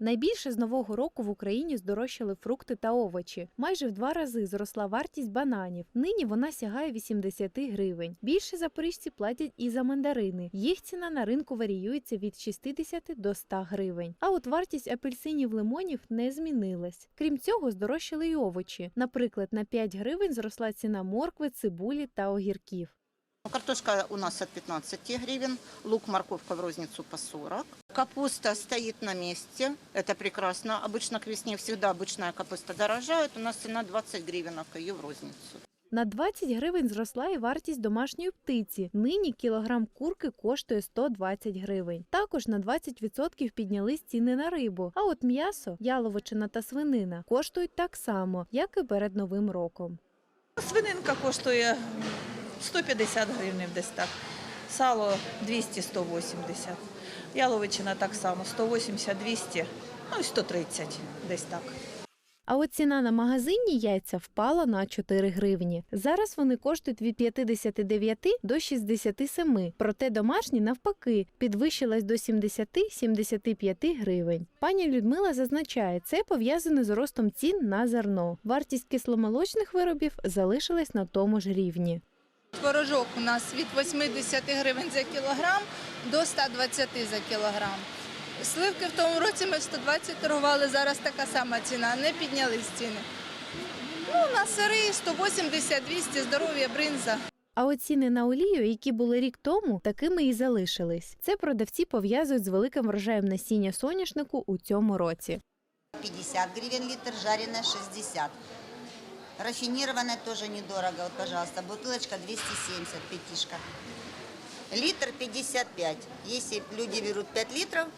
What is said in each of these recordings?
Найбільше з нового року в Україні здорожчали фрукти та овочі. Майже в два рази зросла вартість бананів. Нині вона сягає 80 гривень. Більше запоріжці платять і за мандарини. Їх ціна на ринку варіюється від 60 до 100 гривень. А от вартість апельсинів лимонів не змінилась. Крім цього, здорожчали й овочі. Наприклад, на 5 гривень зросла ціна моркви, цибулі та огірків. Ну, Картошка у нас от 15 гривен, лук, морковка в розницу по 40. Капуста стоит на месте, это прекрасно. Обычно к весне всегда обычная капуста дорожает, у нас цена 20 гривен ее в розницу. На 20 гривень зросла і вартість домашньої птиці. Нині кілограм курки коштує 120 гривень. Також на 20% піднялись ціни на рибу. А от м'ясо, яловичина та свинина коштують так само, як і перед новим роком. Свининка коштує 150 гривень десь так. Сало 200-180. Яловичина так само 180-200, ну і 130 десь так. А от ціна на магазинні яйця впала на 4 гривні. Зараз вони коштують від 59 до 67, проте домашні навпаки підвищилась до 70-75 гривень. Пані Людмила зазначає, це пов'язане з ростом цін на зерно. Вартість кисломолочних виробів залишилась на тому ж рівні. Творожок у нас від 80 гривень за кілограм до 120 за кілограм. Сливки в тому році ми в 120 торгували, зараз така сама ціна, не піднялись ціни. Ну, на сири 180-200, здоров'я бринза. А от ціни на олію, які були рік тому, такими і залишились. Це продавці пов'язують з великим врожаєм насіння соняшнику у цьому році. 50 гривен литр, жареное 60. Рафинированное тоже недорого, вот, пожалуйста, бутылочка 270, пятишка. Литр 55. Если люди берут 5 литров,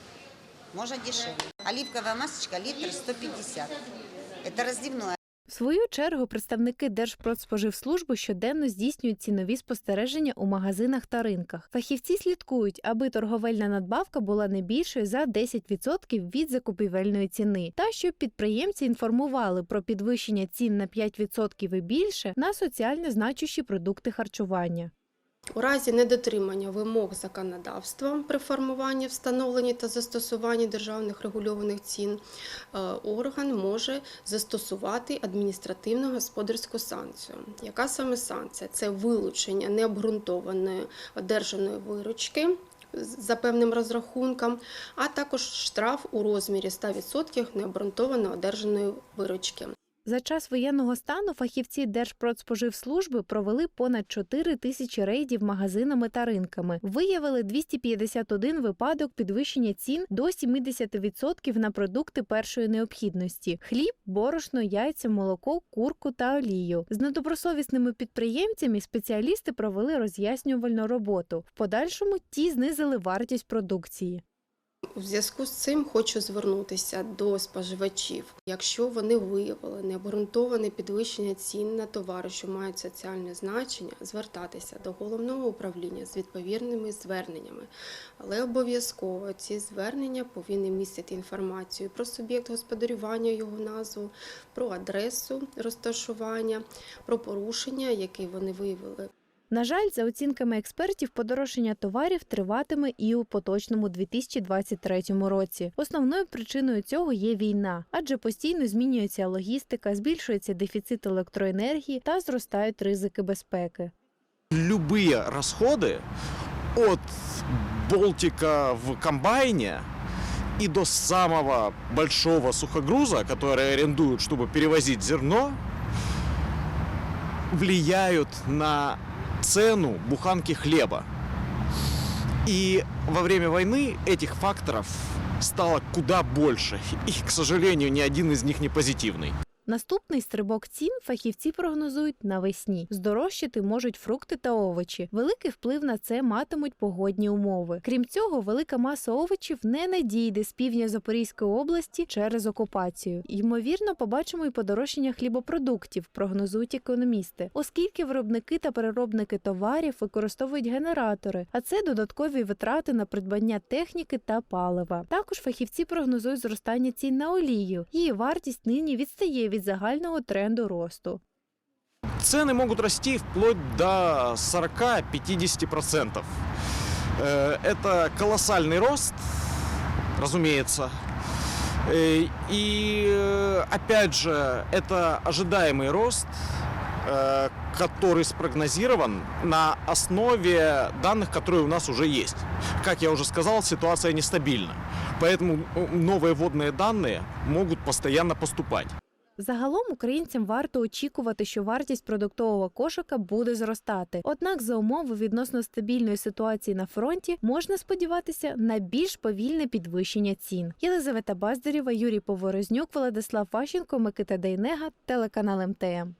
можно дешевле. Оливковая масочка литр 150. Это разливное. В свою чергу представники Держпродспоживслужби щоденно здійснюють цінові спостереження у магазинах та ринках. Фахівці слідкують, аби торговельна надбавка була не більшою за 10% від закупівельної ціни, та щоб підприємці інформували про підвищення цін на 5% і більше на соціально значущі продукти харчування. У разі недотримання вимог законодавства при формуванні, встановленні та застосуванні державних регульованих цін е, орган може застосувати адміністративну господарську санкцію. Яка саме санкція? Це вилучення необґрунтованої одержаної виручки. За певним розрахунком, а також штраф у розмірі 100% необґрунтовано одержаної виручки. За час воєнного стану фахівці Держпродспоживслужби провели понад 4 тисячі рейдів магазинами та ринками. Виявили 251 випадок підвищення цін до 70% на продукти першої необхідності: хліб, борошно, яйця, молоко, курку та олію. З недобросовісними підприємцями спеціалісти провели роз'яснювальну роботу. В подальшому ті знизили вартість продукції. У зв'язку з цим хочу звернутися до споживачів. Якщо вони виявили необґрунтоване підвищення цін на товари, що мають соціальне значення, звертатися до головного управління з відповідними зверненнями. Але обов'язково ці звернення повинні містити інформацію про суб'єкт господарювання, його назву, про адресу розташування, про порушення, які вони виявили. На жаль, за оцінками експертів, подорожчання товарів триватиме і у поточному 2023 році. Основною причиною цього є війна, адже постійно змінюється логістика, збільшується дефіцит електроенергії та зростають ризики безпеки. любые расходы от болтика в комбайне и до самого большого сухогруза, который арендуют, чтобы перевозить зерно, влияют на цену буханки хлеба. И во время войны этих факторов стало куда больше. И, к сожалению, ни один из них не позитивный. Наступний стрибок цін фахівці прогнозують навесні. Здорожчати можуть фрукти та овочі. Великий вплив на це матимуть погодні умови. Крім цього, велика маса овочів не надійде з півдня Запорізької області через окупацію. Ймовірно, побачимо і подорожчання хлібопродуктів, прогнозують економісти, оскільки виробники та переробники товарів використовують генератори, а це додаткові витрати на придбання техніки та палива. Також фахівці прогнозують зростання цін на олію. Її вартість нині відстає від загального тренду росту. Цены могут расти вплоть до 40-50%. Э, Это колоссальный рост, разумеется. Э, И э, опять же, это ожидаемый рост, э, который спрогнозирован на основе данных, которые у нас уже есть. Как я уже сказал, ситуация нестабильна. Поэтому э, новые водные данные могут постоянно поступать. Загалом українцям варто очікувати, що вартість продуктового кошика буде зростати. Однак, за умови відносно стабільної ситуації на фронті можна сподіватися на більш повільне підвищення цін. Єлизавета Баздарєва, Юрій Поворознюк, Владислав Ващенко, Микита Дейнега, телеканал МТМ.